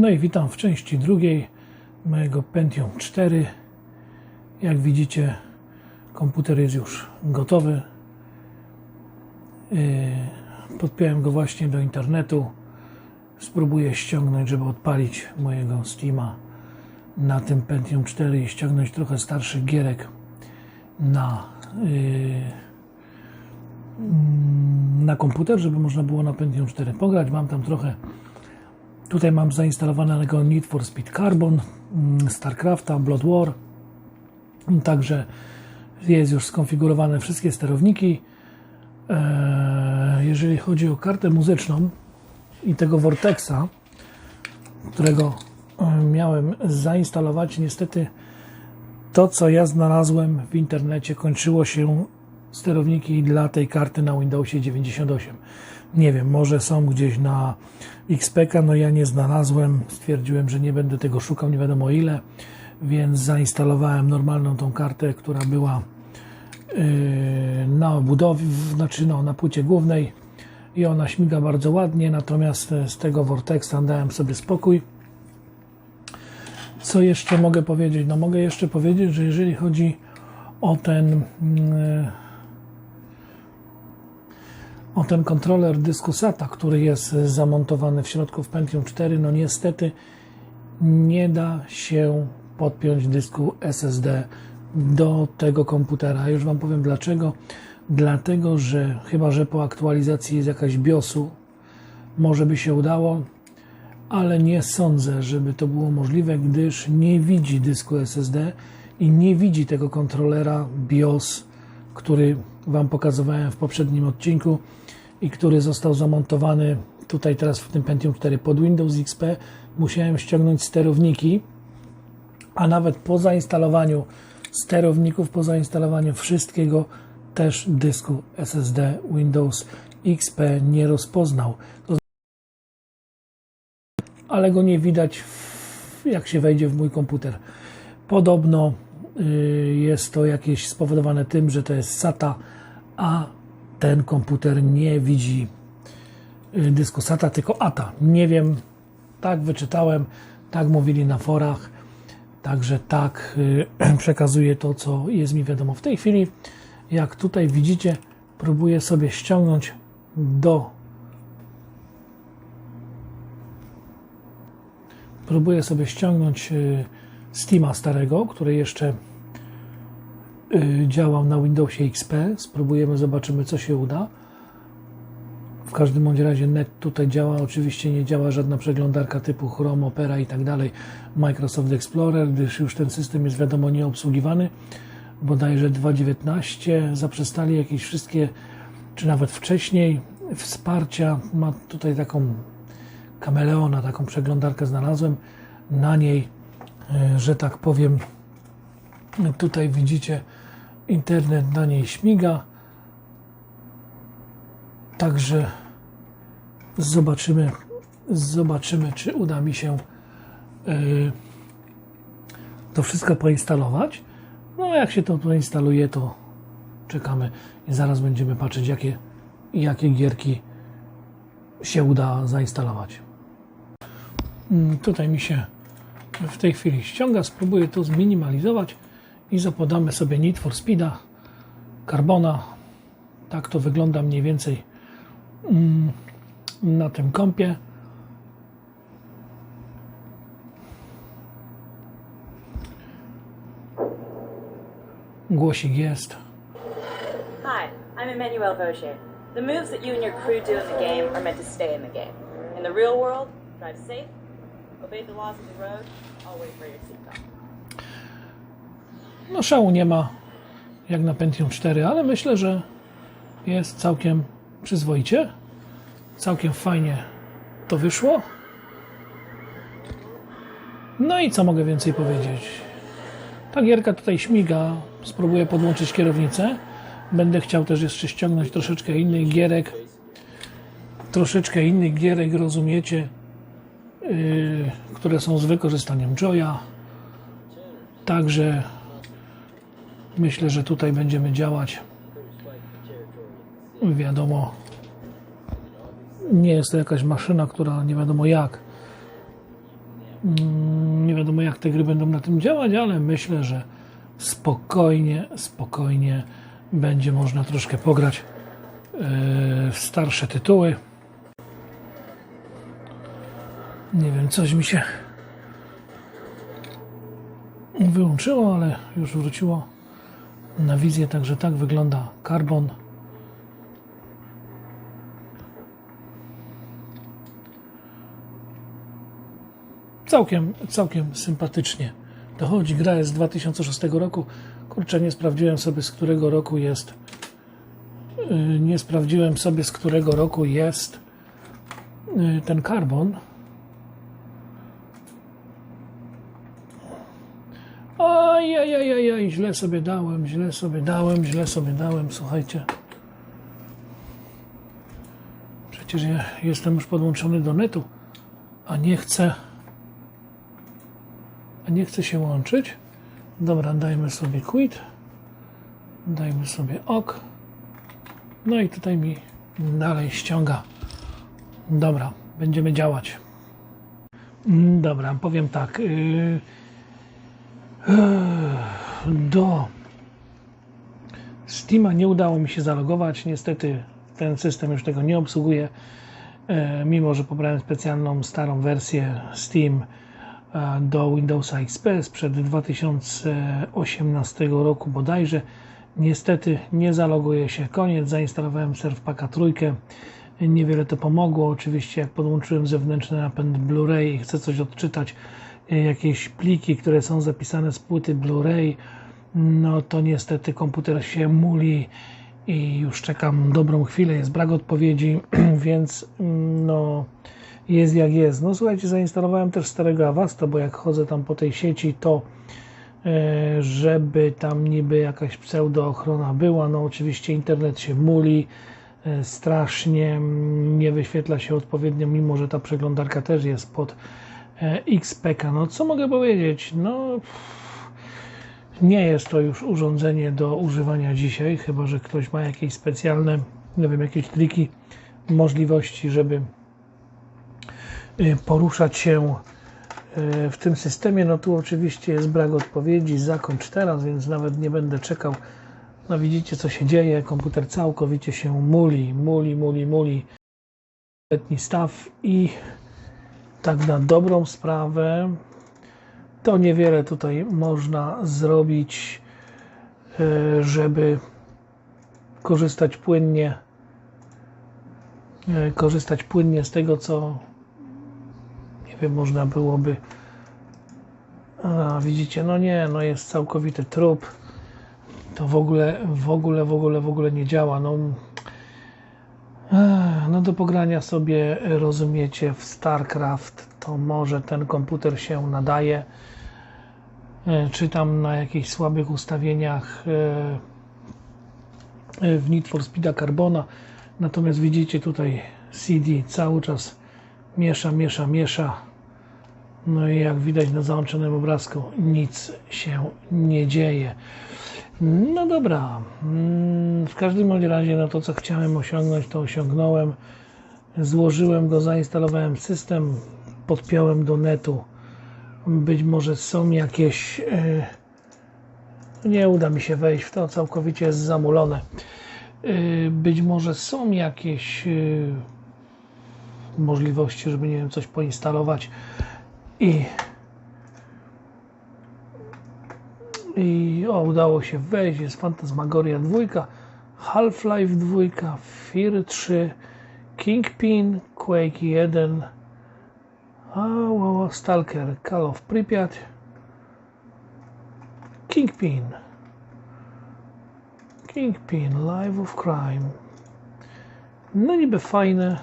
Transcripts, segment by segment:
No i witam w części drugiej mojego Pentium 4. Jak widzicie, komputer jest już gotowy. Yy, Podpiąłem go właśnie do internetu. Spróbuję ściągnąć, żeby odpalić mojego Steama na tym Pentium 4 i ściągnąć trochę starszych gierek na, yy, mm, na komputer, żeby można było na Pentium 4 pograć. Mam tam trochę Tutaj mam zainstalowanego Need for Speed Carbon, mm, StarCrafta, Blood War. Także jest już skonfigurowane wszystkie sterowniki. Eee, Jeżeli chodzi o kartę muzyczną i tego Vortexa, którego e, miałem zainstalować, niestety to, co ja znalazłem w internecie, kończyło się sterowniki dla tej karty na Windowsie 98. Nie wiem, może są gdzieś na XPK, no ja nie znalazłem. Stwierdziłem, że nie będę tego szukał, nie wiadomo ile, więc zainstalowałem normalną tą kartę, która była yy, na obudowie, znaczy no, na płycie głównej i ona śmiga bardzo ładnie, natomiast z tego Vortexa dałem sobie spokój. Co jeszcze mogę powiedzieć? No mogę jeszcze powiedzieć, że jeżeli chodzi o ten yy, o ten kontroler dysku SATA, który jest zamontowany w środku w Pentium 4, no niestety nie da się podpiąć dysku SSD do tego komputera. Już Wam powiem dlaczego. Dlatego, że chyba, że po aktualizacji jest jakaś BIOSu, może by się udało, ale nie sądzę, żeby to było możliwe, gdyż nie widzi dysku SSD i nie widzi tego kontrolera BIOS, który Wam pokazywałem w poprzednim odcinku i który został zamontowany tutaj teraz w tym Pentium 4 pod Windows XP. Musiałem ściągnąć sterowniki, a nawet po zainstalowaniu sterowników, po zainstalowaniu wszystkiego, też dysku SSD Windows XP nie rozpoznał. Ale go nie widać, jak się wejdzie w mój komputer. Podobno y, jest to jakieś spowodowane tym, że to jest SATA, a ten komputer nie widzi y, dysku SATA, tylko ATA. Nie wiem, tak wyczytałem, tak mówili na forach, także tak y, przekazuję to, co jest mi wiadomo w tej chwili. Jak tutaj widzicie, próbuję sobie ściągnąć do próbuję sobie ściągnąć y, Steama starego, który jeszcze działał na Windowsie XP. Spróbujemy, zobaczymy, co się uda. W każdym bądź razie net tutaj działa. Oczywiście nie działa żadna przeglądarka typu Chrome, Opera i tak dalej, Microsoft Explorer, gdyż już ten system jest wiadomo nieobsługiwany. Bodajże 2.19 zaprzestali jakieś wszystkie, czy nawet wcześniej, wsparcia. Ma tutaj taką kameleona, taką przeglądarkę znalazłem. Na niej, e, że tak powiem, tutaj widzicie, internet na niej śmiga. Także zobaczymy, zobaczymy, czy uda mi się e, to wszystko poinstalować. No, jak się to poinstaluje, to czekamy i zaraz będziemy patrzeć, jakie, jakie gierki się uda zainstalować. Mm, Tutaj mi się w tej chwili ściąga. Spróbuję to zminimalizować i zapodamy sobie Need for Speeda, Carbona. Tak to wygląda mniej więcej mm, na tym kompie. Głosik jest. Hi, I'm Emmanuel Vaugier. The moves that you and your crew do in the game are meant to stay in the game. In the real world, drive safe, obey the laws of the road, always wear your seatbelt. No szału nie ma jak na Pentium 4, ale myślę, że jest całkiem przyzwoicie. Całkiem fajnie to wyszło. No i co mogę więcej powiedzieć? Ta gierka tutaj śmiga. Spróbuję podłączyć kierownicę. Będę chciał też jeszcze ściągnąć troszeczkę innych gierek. Troszeczkę innych gierek, rozumiecie, yy, które są z wykorzystaniem Joya. Także myślę, że tutaj będziemy działać. Wiadomo, nie jest to jakaś maszyna, która nie wiadomo jak Mm, Nie wiadomo, jak te gry będą na tym działać, ale myślę, że spokojnie, spokojnie będzie można troszkę pograć yy, w starsze tytuły. Nie wiem, coś mi się wyłączyło, ale już wróciło na wizję, także tak wygląda Carbon. Całkiem, całkiem sympatycznie dochodzi. Gra jest z 2006 roku. Kurczę, nie sprawdziłem sobie z którego roku jest. Yy, Nie sprawdziłem sobie z którego roku jest yy, ten Carbon. Ojej, źle sobie dałem, źle sobie dałem, źle sobie dałem, słuchajcie. Przecież ja jestem już podłączony do netu, a nie chcę, a nie chcę się łączyć. Dobra, dajmy sobie quit, dajmy sobie ok. No i tutaj mi dalej ściąga. Dobra, będziemy działać. Mm, Dobra, powiem tak. Yy, do Steama nie udało mi się zalogować. Niestety ten system już tego nie obsługuje. E, Mimo, że pobrałem specjalną starą wersję Steam e, do Windowsa XP sprzed 2018 roku bodajże. Niestety nie zaloguje się. Koniec. Zainstalowałem Surfpacka trójkę. Niewiele to pomogło. Oczywiście jak podłączyłem zewnętrzny napęd Blu-ray i chcę coś odczytać, jakieś pliki, które są zapisane z płyty Blu-ray, no to niestety komputer się muli i już czekam dobrą chwilę, jest brak odpowiedzi, więc mm, no jest jak jest. No słuchajcie, zainstalowałem też starego Avasta, bo jak chodzę tam po tej sieci, to e, żeby tam niby jakaś pseudo-ochrona była, no oczywiście internet się muli e, strasznie, mm, nie wyświetla się odpowiednio, mimo że ta przeglądarka też jest pod XPK. No co mogę powiedzieć? No nie jest to już urządzenie do używania dzisiaj, chyba że ktoś ma jakieś specjalne, nie wiem, jakieś triki, możliwości, żeby y, poruszać się y, w tym systemie. No tu oczywiście jest brak odpowiedzi, zakończ teraz, więc nawet nie będę czekał. No widzicie co się dzieje, komputer całkowicie się muli, muli, muli, muli. Letni staw i tak na dobrą sprawę to niewiele tutaj można zrobić, e, żeby korzystać płynnie, e, korzystać płynnie z tego, co nie wiem, można byłoby. A, widzicie, no nie, no jest całkowity trup. To w ogóle, w ogóle, w ogóle, w ogóle nie działa. No, no do pogrania sobie, rozumiecie, w StarCraft to może ten komputer się nadaje. E, Czy tam na jakichś słabych ustawieniach e, e, w Need for Speeda Carbona. Natomiast widzicie tutaj CD cały czas miesza, miesza, miesza. No i jak widać na załączonym obrazku nic się nie dzieje. No dobra, Mm, w każdym razie no to co chciałem osiągnąć to osiągnąłem. Złożyłem go, zainstalowałem system, podpiąłem do netu. Być może są jakieś. e, Nie uda mi się wejść w to, całkowicie jest zamulone. E, Być może są jakieś e, możliwości, żeby nie wiem, coś poinstalować i i o, udało się wejść, jest Fantasmagoria 2, Half-Life 2, Fear 3, Kingpin, Quake 1, a, wow, wow, Stalker, Call of Pripyat, Kingpin, Kingpin, Live of Crime. No niby fajne.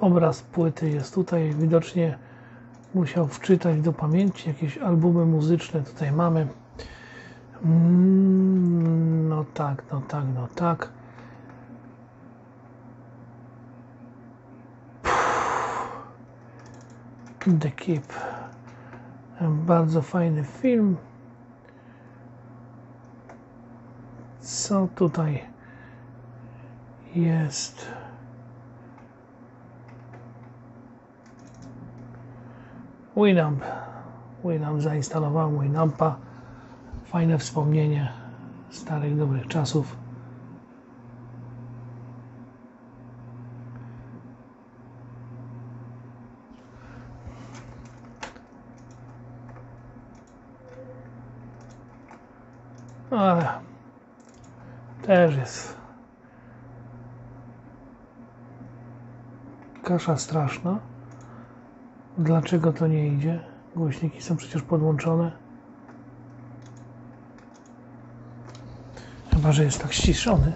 Obraz płyty jest tutaj widocznie musiał wczytać do pamięci jakieś albumy muzyczne tutaj mamy. Mm, No tak, no tak, no tak. The Keep. Bardzo fajny film. Co tutaj jest? Winamp. Winamp zainstalowałem Winampa. Fajne wspomnienie starych, dobrych czasów. Ale też jest kasza straszna. Dlaczego to nie idzie? Głośniki są przecież podłączone. Chyba, że jest tak ściszony.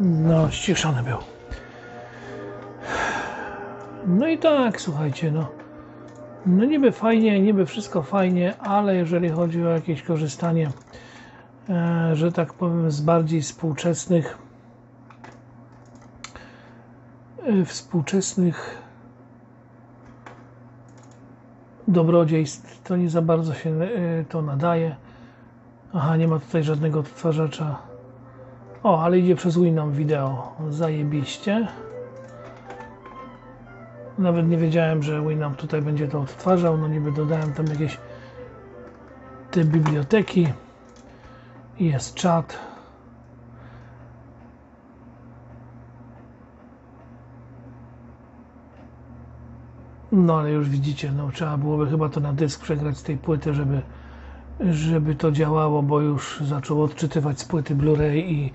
No, ściszony był. No i tak, słuchajcie, no. No niby fajnie, niby wszystko fajnie, ale jeżeli chodzi o jakieś korzystanie, e, że tak powiem, z bardziej współczesnych współczesnych dobrodziejstw, to nie za bardzo się e, to nadaje. Aha, nie ma tutaj żadnego odtwarzacza. O, ale idzie przez Winamp wideo. Zajebiście. Nawet nie wiedziałem, że Winamp tutaj będzie to odtwarzał. No niby dodałem tam jakieś te biblioteki. Jest czat. No ale już widzicie, no trzeba byłoby chyba to na dysk przegrać z tej płyty, żeby, żeby to działało, bo już zaczął odczytywać z płyty Blu-ray i,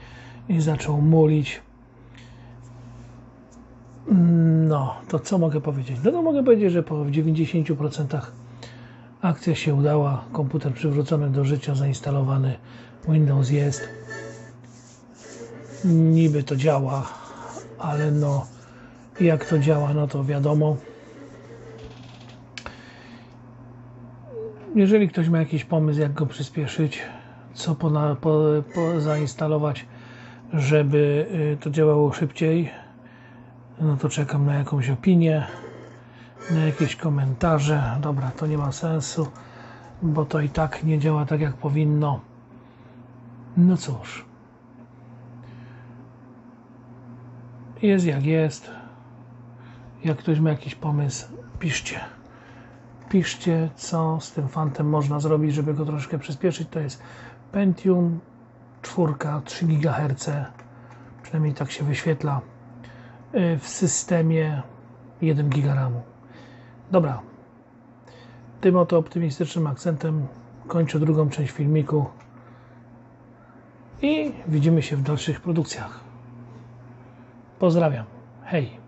i zaczął mulić. No, to co mogę powiedzieć? No to mogę powiedzieć, że po 90% akcja się udała. Komputer przywrócony do życia, zainstalowany. Windows jest. Niby to działa, ale no jak to działa, no to wiadomo. Jeżeli ktoś ma jakiś pomysł, jak go przyspieszyć, co pona, po, po zainstalować, żeby y, to działało szybciej, no to czekam na jakąś opinię, na jakieś komentarze. Dobra, to nie ma sensu, bo to i tak nie działa tak jak powinno. No cóż. Jest jak jest. Jak ktoś ma jakiś pomysł, piszcie. Piszcie, co z tym fantem można zrobić, żeby go troszkę przyspieszyć. To jest Pentium 4, 3 GHz. Przynajmniej tak się wyświetla w systemie 1 GB RAMu. Dobra. Tym oto optymistycznym akcentem kończę drugą część filmiku i widzimy się w dalszych produkcjach. Pozdrawiam. Hej.